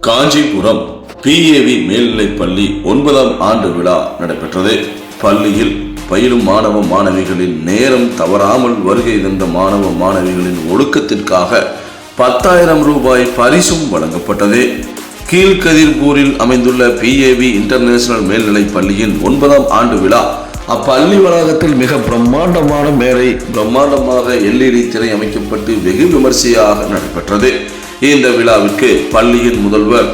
Kanchipuram PAV மேல்நிலைப் பள்ளி ஒன்பதாம் ஆண்டு விழா நடைபெற்றது. பள்ளியில் பயிலும் மாணவ மாணவிகளின் நேரம் தவறாமல் வருகை தந்த மாணவ மாணவிகளின் ஒழுக்கத்திற்காக பத்தாயிரம் ரூபாய் பரிசும் வழங்கப்பட்டது. கீழ்கதிர்பூரில் அமைந்துள்ள பிஏவி இன்டர்நேஷனல் மேல்நிலைப் பள்ளியின் ஒன்பதாம் ஆண்டு விழா அப்பள்ளி வளாகத்தில் மிக பிரம்மாண்டமான மேடை பிரம்மாண்டமாக எல்இடி திரை அமைக்கப்பட்டு வெகு விமர்சையாக நடைபெற்றது. இந்த விழாவிற்கு பள்ளியின் முதல்வர்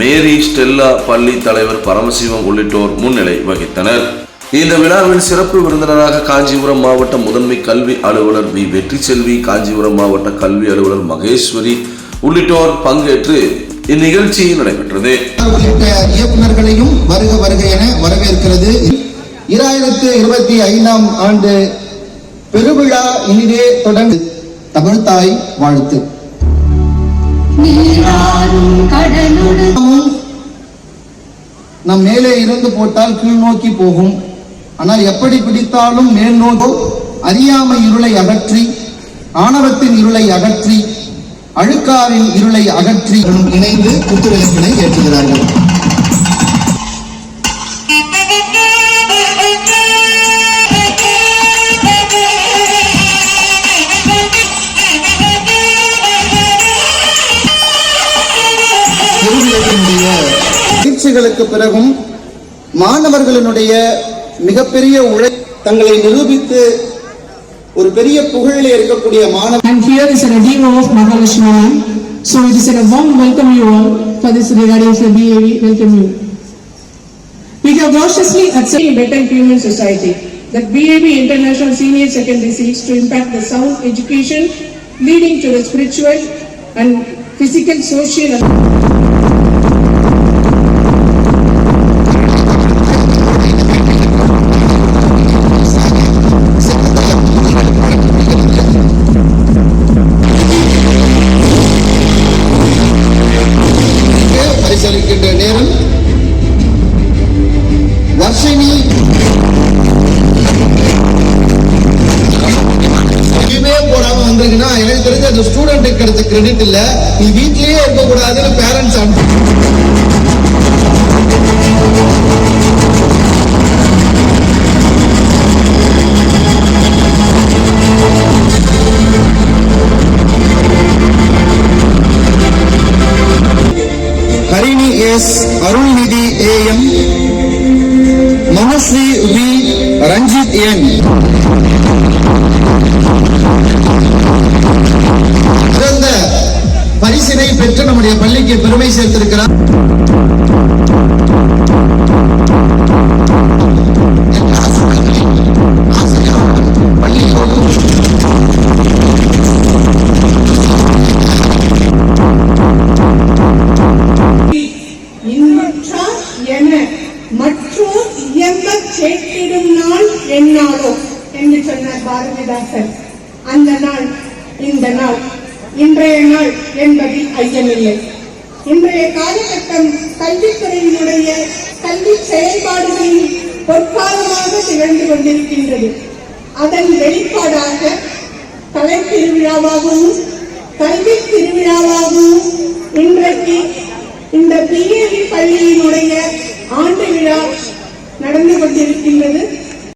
மேரி ஸ்டெல்லா பள்ளி தலைவர் பரமசிவம் உள்ளிட்டோர் முன்னிலை வகித்தனர். இந்த விழாவில் சிறப்பு விருந்தினராக காஞ்சிபுரம் மாவட்ட முதன்மை கல்வி அலுவலர் வி. வெற்றி செல்வி காஞ்சிபுரம் மாவட்ட கல்வி அலுவலர் மகேஸ்வரி உள்ளிட்டோர் பங்கேற்று இந்நிகழ்ச்சி நடைபெற்றது. இயக்குநர்களையும் வருக வருக என வரவேற்கிறது. இராயிரத்து இருபத்தி ஐந்தாம் ஆண்டு பெருவிழா இனிதே தொடர்ந்து வாழ்த்து. நீராடும் கடலுடு நாமும் நம் மேலே இருந்து போட்டால் கீழ் நோக்கி போகும். ஆனால் எப்படி பிடித்தாலும் மேல் நோக்கோ அறியாமை இருளை அகற்றி ஆணவத்தின் இருளை அகற்றி அழுக்காரின் இருளை அகற்றி இணைந்து குத்துவிளக்கினை ஏற்றுகிறார்கள். பயிற்சிகளுக்கு பிறகும் மாணவர்களினுடைய மிகப்பெரிய உழை தங்களை நிரூபித்து ஒரு பெரிய புகழிலே இருக்கக்கூடிய மாணவ And here is a Redeemer of Mahalakshmi. So it is a warm welcome you all for this regarding the BAV welcome you. We have graciously accepted better human society. That BAV International Senior Secondary seeks to impact the sound education leading to the spiritual and physical, social and Dharshini. எதுவுமே போடாம வந்திருக்குன்னா எனக்கு தெரிஞ்ச அந்த ஸ்டூடெண்ட்டுக்கு கிடைச்ச credit இல்ல. நீ வீட்லயே இருக்க கூடாதுன்னு parents Harini S Arulnidhi AM Mahasri V. Ranjith N. சிறந்த பரிசினை பெற்று நம்முடைய பள்ளிக்கு பெருமை சேர்த்திருக்கிறார். சொன்னார் பாரதிதாசன் அந்த நாள் இந்த நாள் இன்றைய நாள் என்பதில் ஐயமில்லை. இன்றைய காலகட்டம் கல்வித்துறையினுடைய கல்வி செயல்பாடுகளின் பொற்காலமாக திகழ்ந்து கொண்டிருக்கின்றது. அதன் வெளிப்பாடாக கலை திருவிழாவாகவும் கல்வி திருவிழாவாகவும் இன்றைக்கு இந்த பிஏவி பள்ளியினுடைய ஆண்டு விழா நடந்து கொண்டிருக்கின்றது.